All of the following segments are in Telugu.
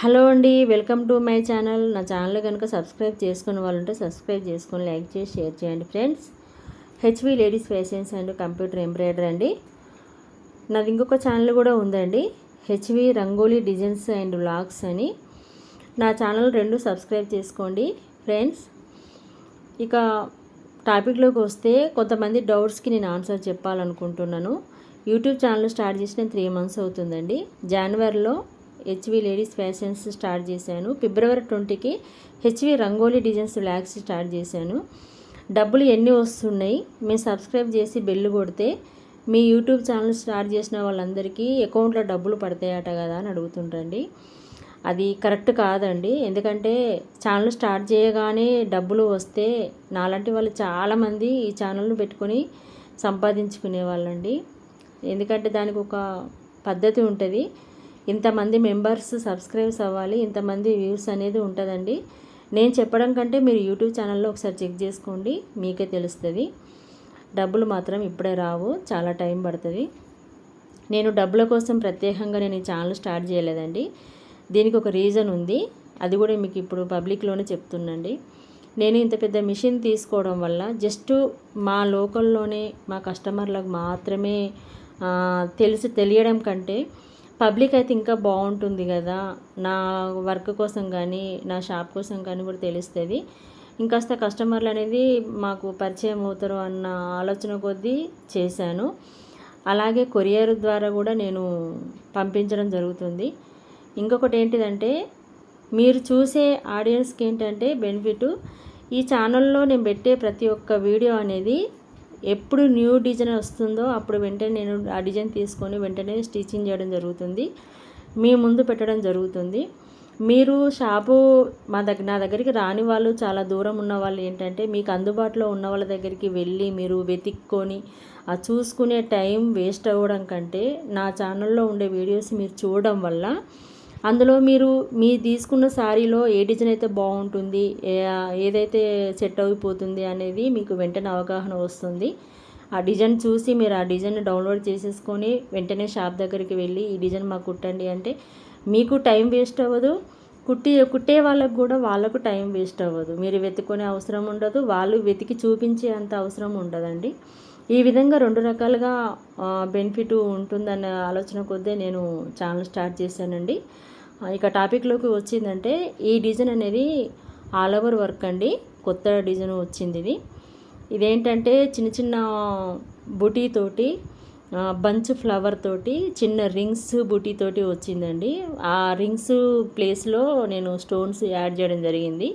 హలో అండి వెల్కమ్ టు మై ఛానల్. నా ఛానల్ కనుక సబ్స్క్రైబ్ చేసుకునే వాళ్ళు ఉంటే సబ్స్క్రైబ్ చేసుకొని లైక్ చేసి షేర్ చేయండి friends. HV ladies fashions and computer embroidery అండి. నాది ఇంకొక ఛానల్ కూడా ఉందండి. HV rangoli designs and vlogs అని. నా ఛానల్ రెండు సబ్స్క్రైబ్ చేసుకోండి ఫ్రెండ్స్. ఇక టాపిక్లోకి వస్తే కొంతమంది డౌట్స్కి నేను ఆన్సర్ చెప్పాలనుకుంటున్నాను. యూట్యూబ్ ఛానల్ స్టార్ట్ చేసిన త్రీ మంత్స్ అవుతుందండి. జనవరిలో హెచ్వి లేడీస్ ఫ్యాషన్స్ స్టార్ట్ చేశాను. ఫిబ్రవరి ట్వంటీకి HV rangoli designs vlogs start చేశాను. డబ్బులు ఎన్ని వస్తున్నాయి? మేము సబ్స్క్రైబ్ చేసి బెల్ కొడితే మీ యూట్యూబ్ ఛానల్ స్టార్ట్ చేసిన వాళ్ళందరికీ అకౌంట్లో డబ్బులు పడతాయట కదా అని అడుగుతుంటండి అది కరెక్ట్ కాదండి. ఎందుకంటే ఛానల్ స్టార్ట్ చేయగానే డబ్బులు వస్తే నాలాంటి వాళ్ళు చాలామంది ఈ ఛానల్ను పెట్టుకొని సంపాదించుకునే వాళ్ళండి. ఎందుకంటే దానికి ఒక పద్ధతి ఉంటుంది. ఇంతమంది మెంబర్స్ సబ్స్క్రైబ్స్ అవ్వాలి ఇంతమంది వ్యూస్ అనేది ఉంటుందండి. నేను చెప్పడం కంటే మీరు యూట్యూబ్ ఛానల్లో ఒకసారి చెక్ చేసుకోండి మీకే తెలుస్తుంది. డబ్బులు మాత్రం ఇప్పుడే రావు చాలా టైం పడుతుంది. నేను డబ్బుల కోసం ప్రత్యేకంగా నేను ఈ ఛానల్ స్టార్ట్ చేయలేదండి. దీనికి ఒక రీజన్ ఉంది అది కూడా మీకు ఇప్పుడు పబ్లిక్లోనే చెప్తున్నాండి. నేను ఇంత పెద్ద మిషన్ తీసుకోవడం వల్ల జస్ట్ మా లోకల్లోనే మా కస్టమర్లకు మాత్రమే తెలిసి తెలియడం కంటే పబ్లిక్ అయితే ఇంకా బాగుంటుంది కదా. నా వర్క్ కోసం కానీ నా షాప్ కోసం కానీ కూడా తెలుస్తుంది. ఇంకాస్త కస్టమర్లు అనేది మాకు పరిచయం అవుతారు అన్న ఆలోచన కొద్దీ చేశాను. అలాగే కొరియర్ ద్వారా కూడా నేను పంపించడం జరుగుతుంది. ఇంకొకటి ఏంటిదంటే మీరు చూసే ఆడియన్స్కి ఏంటంటే బెనిఫిట్ ఈ ఛానల్లో నేను పెట్టే ప్రతి ఒక్క వీడియో అనేది ఎప్పుడు న్యూ డిజైన్ వస్తుందో అప్పుడు వెంటనే నేను ఆ డిజైన్ తీసుకొని వెంటనే స్టిచ్చింగ్ చేయడం జరుగుతుంది. మీ ముందు పెట్టడం జరుగుతుంది. మీరు షాపు మా దగ్గర నా దగ్గరికి రాని వాళ్ళు చాలా దూరం ఉన్న వాళ్ళు ఏంటంటే మీకు అందుబాటులో ఉన్న వాళ్ళ దగ్గరికి వెళ్ళి మీరు వెతుక్కొని ఆ చూసుకునే టైం వేస్ట్ అవ్వడం కంటే నా ఛానల్లో ఉండే వీడియోస్ మీరు చూడడం వల్ల అందులో మీరు మీ తీసుకున్న శారీలో ఏ డిజైన్ అయితే బాగుంటుంది ఏదైతే సెట్ అయిపోతుంది అనేది మీకు వెంటనే అవగాహన వస్తుంది. ఆ డిజైన్ చూసి మీరు ఆ డిజైన్ డౌన్లోడ్ చేసేసుకొని వెంటనే షాప్ దగ్గరికి వెళ్ళి ఈ డిజైన్ మాకు కుట్టండి అంటే మీకు టైం వేస్ట్ అవ్వదు. కుట్టి కుట్టే వాళ్ళకు కూడా వాళ్ళకు టైం వేస్ట్ అవ్వదు. మీరు వెతుక్కునే అవసరం ఉండదు. వాళ్ళు వెతికి చూపించే అంత అవసరం ఉండదండి. ఈ విధంగా రెండు రకాలుగా బెనిఫిట్ ఉంటుందన్న ఆలోచన కొద్దే నేను ఛానల్ స్టార్ట్ చేశానండి. ఇక టాపిక్లోకి వచ్చిందంటే ఈ డిజైన్ అనేది ఆల్ ఓవర్ వర్క్ అండి. కొత్త డిజైన్ వచ్చింది ఇది. ఇదేంటంటే చిన్న చిన్న బుటీ తోటి బంచ్ ఫ్లవర్ తోటి చిన్న రింగ్స్ బుటీ తోటి వచ్చిందండి. ఆ రింగ్స్ ప్లేస్లో నేను స్టోన్స్ యాడ్ చేయడం జరిగింది.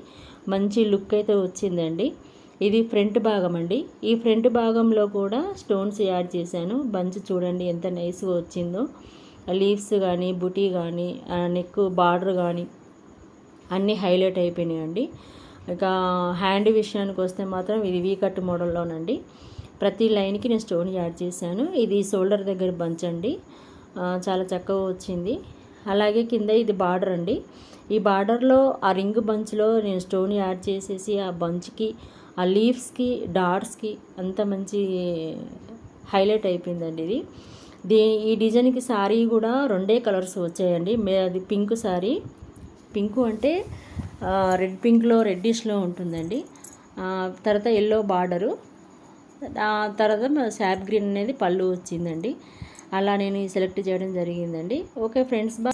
మంచి లుక్ అయితే వచ్చిందండి. ఇది ఫ్రంట్ భాగం అండి ఈ ఫ్రంట్ భాగంలో కూడా స్టోన్స్ యాడ్ చేశాను. బంచ్ చూడండి ఎంత నైస్గా వచ్చిందో. లీవ్స్ కానీ బుటీ కానీ నెక్ బార్డర్ కానీ అన్నీ హైలైట్ అయిపోయినాయండి. ఇక హ్యాండ్ విషయానికి వస్తే మాత్రం ఇది వీ కట్ మోడల్లోనండి. ప్రతి లైన్కి నేను స్టోన్ యాడ్ చేశాను. ఇది షోల్డర్ దగ్గర బంచ్ అండి. చాలా చక్కగా వచ్చింది. అలాగే కింద ఇది బార్డర్ అండి. ఈ బార్డర్లో ఆ రింగ్ బంచ్లో నేను స్టోన్ యాడ్ చేసేసి ఆ బంచ్కి ఆ లీవ్స్కి డాట్స్కి అంత మంచి హైలైట్ అయిపోయిందండి ఇది. దీ ఈ డిజైన్కి శారీ కూడా రెండే కలర్స్ వచ్చాయండి. అది పింక్ శారీ. పింకు అంటే రెడ్ పింక్లో రెడ్డిష్లో ఉంటుందండి. తర్వాత ఎల్లో బార్డరు. తర్వాత శాప్ గ్రీన్ అనేది పళ్ళు వచ్చిందండి. అలా నేను సెలెక్ట్ చేయడం జరిగిందండి. ఓకే ఫ్రెండ్స్ బా.